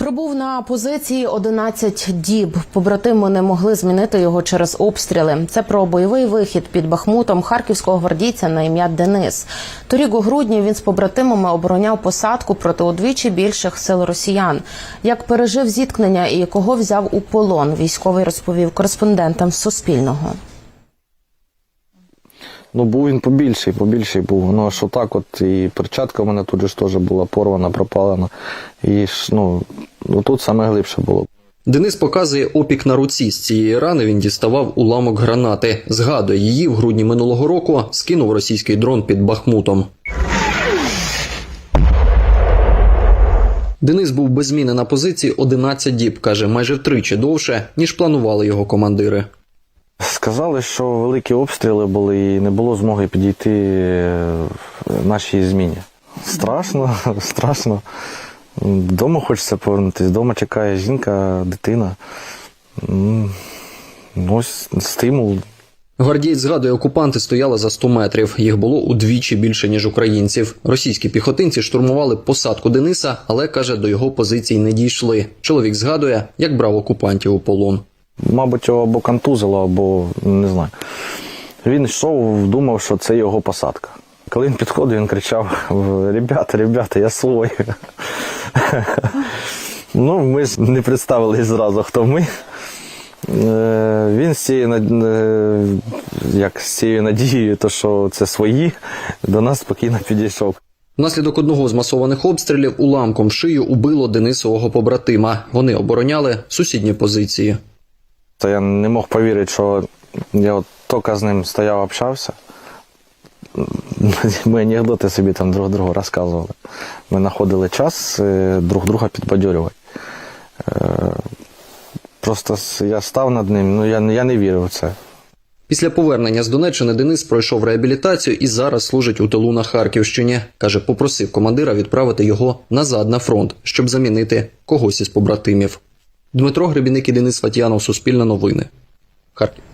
Пробув на позиції 11 діб. Побратими не могли змінити його через обстріли. Це про бойовий вихід під Бахмутом харківського гвардійця на ім'я Денис. Торік у грудні він з побратимами обороняв посадку проти удвічі більших сил росіян. Як пережив зіткнення і кого взяв у полон, військовий розповів кореспондентам Суспільного. Ну, був він побільший, побільший був. Ну, аж отак от і перчатка в мене тут ж теж була порвана, пропалена. І ну, ну тут саме глибше було. Денис показує опік на руці. З цієї рани він діставав уламок гранати. Згадує, її в грудні минулого року скинув російський дрон під Бахмутом. Денис був без зміни на позиції 11 діб, каже, майже втричі довше, ніж планували його командири. Сказали, що великі обстріли були і не було змоги підійти е, нашій зміні. Страшно, страшно. Дома хочеться повернутися. Дома чекає жінка, дитина. Ну, Ось стимул. Гвардієць згадує, окупанти стояли за 100 метрів. Їх було удвічі більше, ніж українців. Російські піхотинці штурмували посадку Дениса, але каже, до його позицій не дійшли. Чоловік згадує, як брав окупантів у полон. Мабуть, його або контузило, або не знаю. Він йшов, думав, що це його посадка. Коли він підходив, він кричав: Ребята, ребята, я свой. ну, ми ж не представили зразу, хто ми. Е, Він з цією, е, як, з цією надією, то, що це свої, до нас спокійно підійшов. Внаслідок одного з масованих обстрілів уламком шию убило Денисового побратима. Вони обороняли сусідні позиції. То я не мог повірити, що я от тільки з ним стояв, общався. Ми анекдоти собі там друг другу розказували. Ми знаходили час е, друг друга підбадьорювати. Е, Просто я став над ним, ну я, я не вірив в це. Після повернення з Донеччини Денис пройшов реабілітацію і зараз служить у тилу на Харківщині. Каже, попросив командира відправити його назад на фронт, щоб замінити когось із побратимів. Дмитро Гребіник і Денис Фатіянов, Суспільне новини. Харків.